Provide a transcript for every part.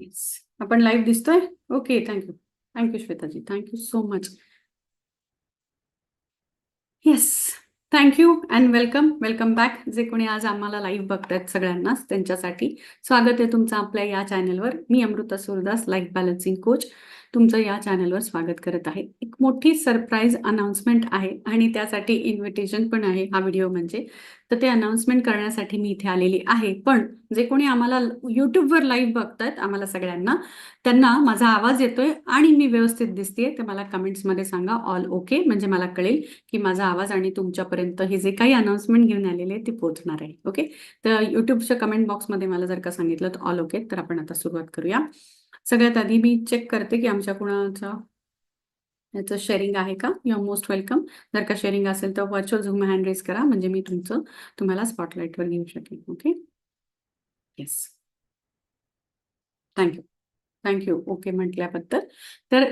Yes आपण live दिसतोय? Okay thank you thank you Shwetaji thank you so much yes thank you and welcome welcome back जे कोणी आज आम्हाला live बघतायत सगळ्यांनाच त्यांच्यासाठी स्वागत आहे तुमचं आपल्या या चॅनलवर मी Amruta Surdas life balancing coach तुमचं या चॅनलवर स्वागत करत आहे. एक मोठी सरप्राईज अनाउन्समेंट आहे आणि त्यासाठी इन्व्हिटेशन पण आहे हा व्हिडिओ म्हणजे. तर ते अनाउन्समेंट करण्यासाठी मी इथे आलेली आहे. पण जे कोणी आम्हाला युट्यूबवर लाईव्ह बघतायत आम्हाला सगळ्यांना त्यांना माझा आवाज येतोय आणि मी व्यवस्थित दिसतेय. ते मला कमेंट्समध्ये सांगा ऑल ओके म्हणजे मला कळेल की माझा आवाज आणि तुमच्यापर्यंत हे जे काही अनाउन्समेंट घेऊन आलेले आहे ते पोहोचणार आहे. ओके तर युट्यूबच्या कमेंट बॉक्समध्ये मला जर का सांगितलं तर ऑल ओके तर आपण आता सुरुवात करूया. सगळ्यात आधी मी चेक करते की आमच्या कुणाचा याचं शेअरिंग आहे का? यू आर मोस्ट वेलकम जर का शेअरिंग असेल तर व्हर्च्युअल झूम हँड रेस करा म्हणजे मी तुमचं तुम्हाला स्पॉटलाईटवर घेऊ शकेन okay yes thank you thank you okay म्हटल्याबद्दल. तर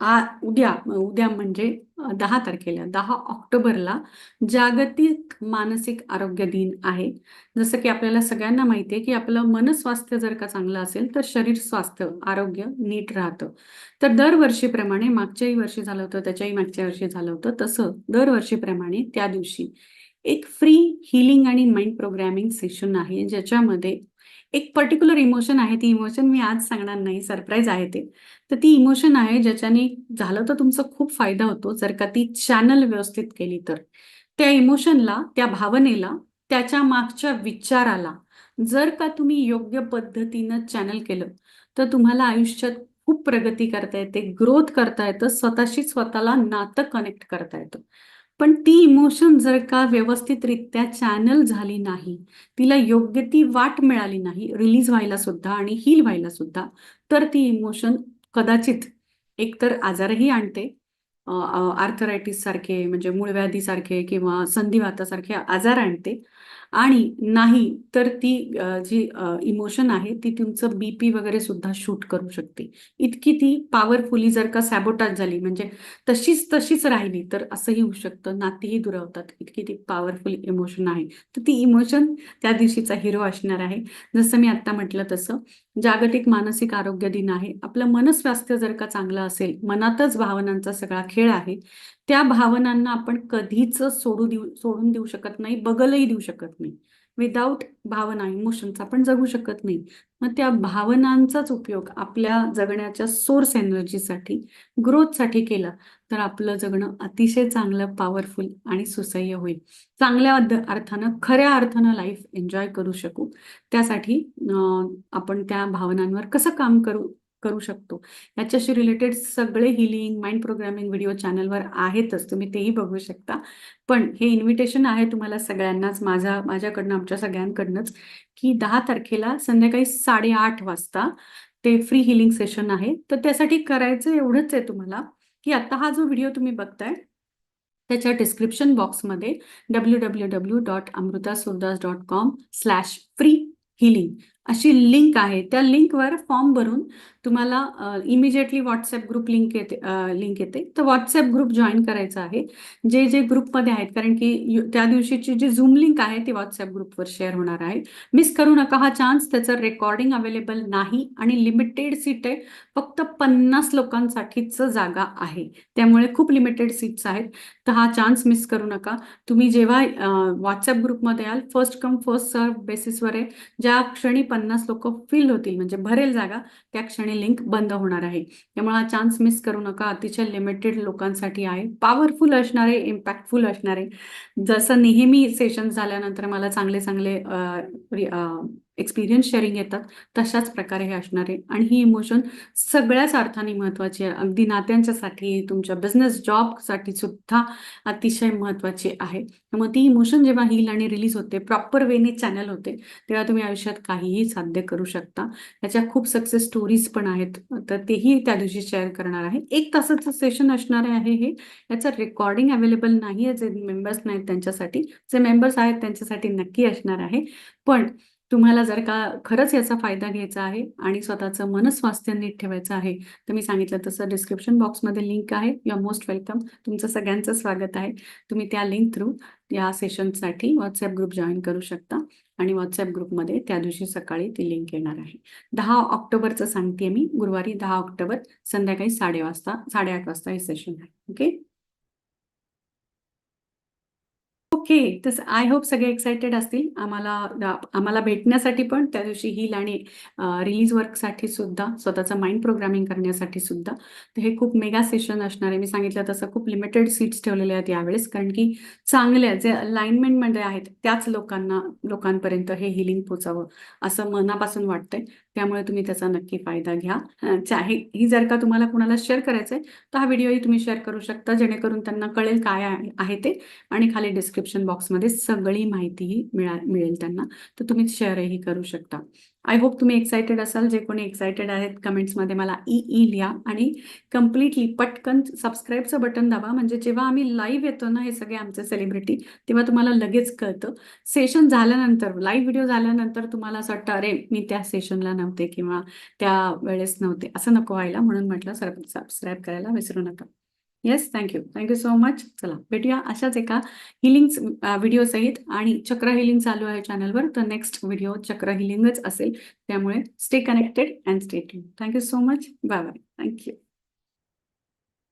आ उद्या उद्या म्हणजे दहा तारखेला दहा ऑक्टोबरला जागतिक मानसिक आरोग्य दिन आहे. जसं की आपल्याला सगळ्यांना माहिती आहे की आपलं मनस्वास्थ्य जर का चांगलं असेल तर शरीर स्वास्थ्य आरोग्य नीट राहतं. तर दरवर्षीप्रमाणे मागच्याही वर्षी झालं होतं त्याच्याही मागच्या वर्षी झालं होतं. तसं दरवर्षीप्रमाणे त्या दिवशी एक फ्री हिलिंग आणि माइंड प्रोग्रॅमिंग सेशन आहे ज्याच्यामध्ये एक पर्टिक्युलर इमोशन आहे. ती इमोशन मी आज सांगणार नाही. सरप्राईज आहे ते. तर ती इमोशन आहे ज्याच्याने झालं तर तुमचा खूप फायदा होतो. जर का ती चॅनल व्यवस्थित केली तर. त्या इमोशनला त्या भावनेला त्याच्या मागच्या विचाराला जर का तुम्ही योग्य पद्धतीनं चॅनल केलं तर तुम्हाला आयुष्यात खूप प्रगती करता येते ग्रोथ करता येतं स्वतःशी स्वतःला नातं कनेक्ट करता येतं. पण ती इमोशन जर का व्यवस्थितरित्या चॅनल झाली नाही तिला योग्य ती वाट मिळाली नाही रिलीज व्हायला सुद्धा आणि हील व्हायला सुद्धा तर ती इमोशन कदाचित एकतर आजारही आणते आर्थरायटिस सारखे म्हणजे मूळव्याधी सारखे किंवा संधिवातासारखे आजार आणते आणि नाही तर ती जी इमोशन आहे ती तुमचं बीपी वगैरे सुद्धा शूट करू शकते. इतकी ती पॉवरफुली जर का सॅबोटाज झाली म्हणजे तशीच तशीच राहिली तर असंही होऊ शकतं. नातीही दुरावतात. इतकी ती पॉवरफुल इमोशन आहे. तर ती इमोशन त्या दिवशीचा हिरो असणार आहे. जसं मी आता म्हटलं तसं जागतिक मानसिक आरोग्य दिन आहे. आपलं मनस्वास्थ्य जर का चांगलं असेल मनातच भावनांचा सगळा खेळ आहे त्या भावनांना आपण कधीच सोडू देऊ सोडून देऊ शकत नाही बगलही देऊ शकत नाही. विदाऊट भावना इमोशन्स आपण जगू शकत नाही. मग त्या भावनांचाच उपयोग आपल्या जगण्याच्या सोर्स एनर्जीसाठी ग्रोथसाठी केला तर आपलं जगणं अतिशय चांगलं पॉवरफुल आणि सुसह्य होईल. चांगल्या अर्थानं खऱ्या अर्थानं लाईफ एन्जॉय करू शकू. त्यासाठी आपण त्या भावनांवर कसं काम करू? करू शकतो. याच्याशी रिलेटेड सगळे हिलिंग माइंड प्रोग्रामिंग व्हिडिओ चॅनलवर आहेतच. तुम्ही तेही बघू शकता. पण हे इन्व्हिटेशन आहे तुम्हाला सगळ्यांनाच माझा माझ्याकडनं आमच्या सगळ्यांकडनंच की दहा तारखेला संध्याकाळी साडेआठ वाजता ते फ्री हिलिंग सेशन आहे. तर त्यासाठी करायचं एवढंच आहे तुम्हाला की आता हा जो व्हिडिओ तुम्ही बघताय त्याच्या डिस्क्रिप्शन बॉक्समध्ये W W W dot Amruta Surdas dot com slash free healing अशी लिंक आहे. त्या लिंकवर फॉर्म भरून तुम्हाला इमिजिएटली व्हॉट्सअप ग्रुप लिंक येते लिंक येते. तर व्हॉट्सअप ग्रुप जॉईन करायचं आहे. जे जे ग्रुपमध्ये आहेत कारण की त्या दिवशीची जी झूम लिंक आहे ती व्हॉट्सअप ग्रुपवर शेअर होणार आहे. मिस करू नका हा चान्स त्याचं रेकॉर्डिंग अवेलेबल नाही आणि लिमिटेड सीट आहे. फक्त पन्नास लोकांसाठीच जागा आहे. त्यामुळे खूप लिमिटेड सीट्स आहेत. तर हा चान्स मिस करू नका. तुम्ही जेव्हा व्हॉट्सअप ग्रुपमध्ये याल फर्स्ट कम फर्स्ट सर्व बेसिसवर आहे. ज्या क्षणी पन्नास लोक फिल होतील. म्हणजे भरेल जागा. त्या क्षणी लिंक बंद होणार आहे. त्यामुळे हा चान्स मिस करू नका. अतिशय लिमिटेड लोकांसाठी आहे. पॉवरफुल असणारे इम्पॅक्टफुल असणारे. जसं नेहमी सेशन झाल्यानंतर मला चांगले चांगले एक्सपिरियन्स शेअरिंग येतात तशाच प्रकारे हे असणार आहे. आणि ही इमोशन सगळ्याच अर्थाने महत्त्वाची आहे. अगदी नात्यांच्यासाठी तुमच्या बिझनेस जॉबसाठी सुद्धा अतिशय महत्त्वाची आहे. मग ती इमोशन जेव्हा हील आणि रिलीज होते प्रॉपर वेने चॅनल होते तेव्हा तुम्ही आयुष्यात काहीही साध्य करू शकता. त्याच्या खूप सक्सेस स्टोरीज पण आहेत. तर तेही त्या दिवशी शेअर करणार आहे. एक तासाचं सेशन असणार आहे हे. याचं रेकॉर्डिंग अवेलेबल नाही आहे जे मेंबर्स नाहीत त्यांच्यासाठी. जे मेंबर्स आहेत त्यांच्यासाठी नक्की असणार आहे. पण तुम्हाला जर का खरंच याचा फायदा घ्यायचा आहे आणि स्वतःचं मनस्वास्थ्य नीट ठेवायचं आहे तर मी सांगितलं तसं डिस्क्रिप्शन बॉक्समध्ये लिंक आहे. यू आर मोस्ट वेलकम तुमचं सगळ्यांचं स्वागत आहे. तुम्ही त्या लिंक थ्रू या सेशनसाठी व्हॉट्सअप ग्रुप जॉईन करू शकता आणि व्हॉट्सअप ग्रुपमध्ये त्या दिवशी सकाळी ती लिंक येणार आहे. दहा ऑक्टोबरचं सांगते मी. गुरुवारी दहा ऑक्टोबर संध्याकाळी साडे वाजता साडेआठ वाजता हे सेशन आहे. ओके ओके तसं आय होप सगळे एक्सायटेड असतील. आम्हाला आम्हाला भेटण्यासाठी पण त्या दिवशी हील आणि रिलीज वर्कसाठी सुद्धा स्वतःचं माइंड प्रोग्रामिंग करण्यासाठी सुद्धा. तर हे खूप मेगा सेशन असणार आहे. मी सांगितलं तसं खूप लिमिटेड सीट्स ठेवलेले आहेत यावेळेस. कारण की चांगल्या जे अलाइनमेंटमध्ये आहेत त्याच लोकांना लोकांपर्यंत हे हिलिंग पोचावं असं मनापासून वाटतंय. त्यामुळे तुम्ही त्याचा नक्की फायदा घ्या. चाहे ही जर का तुम्हाला कुणाला शेअर करायचं आहे तर हा व्हिडिओही तुम्ही शेअर करू शकता जेणेकरून त्यांना कळेल काय आहे आहे ते. आणि खाली डिस्क्रिप्शन बॉक्समध्ये सगळी माहितीही मिळा मिळेल त्यांना. तर तुम्ही शेअरही करू शकता. आय होप तुम्ही एक्सायटेड असाल. जे कोणी एक्सायटेड आहेत कमेंट्समध्ये मला ई ई लिहा आणि कम्प्लिटली पटकन सबस्क्राईबचं बटन दाबा. म्हणजे जेव्हा आम्ही लाईव्ह येतो ना हे सगळे आमचे सेलिब्रिटी तेव्हा तुम्हाला लगेच कळतं. सेशन झाल्यानंतर लाईव्ह व्हिडिओ झाल्यानंतर तुम्हाला असं वाटतं अरे मी त्या सेशनला नव्हते किंवा त्या वेळेस नव्हते. असं नको व्हायला. म्हणून म्हटलं सर सबस्क्राईब करायला विसरू नका. Yes thank you thank you so much चला भेटूया अशाच एका हिलिंग व्हिडिओ सहित आणि चक्र हिलिंग चालू आहे चॅनलवर तर नेक्स्ट व्हिडिओ चक्र हिलिंगच असेल. त्यामुळे stay connected and stay tuned thank you so much bye bye thank you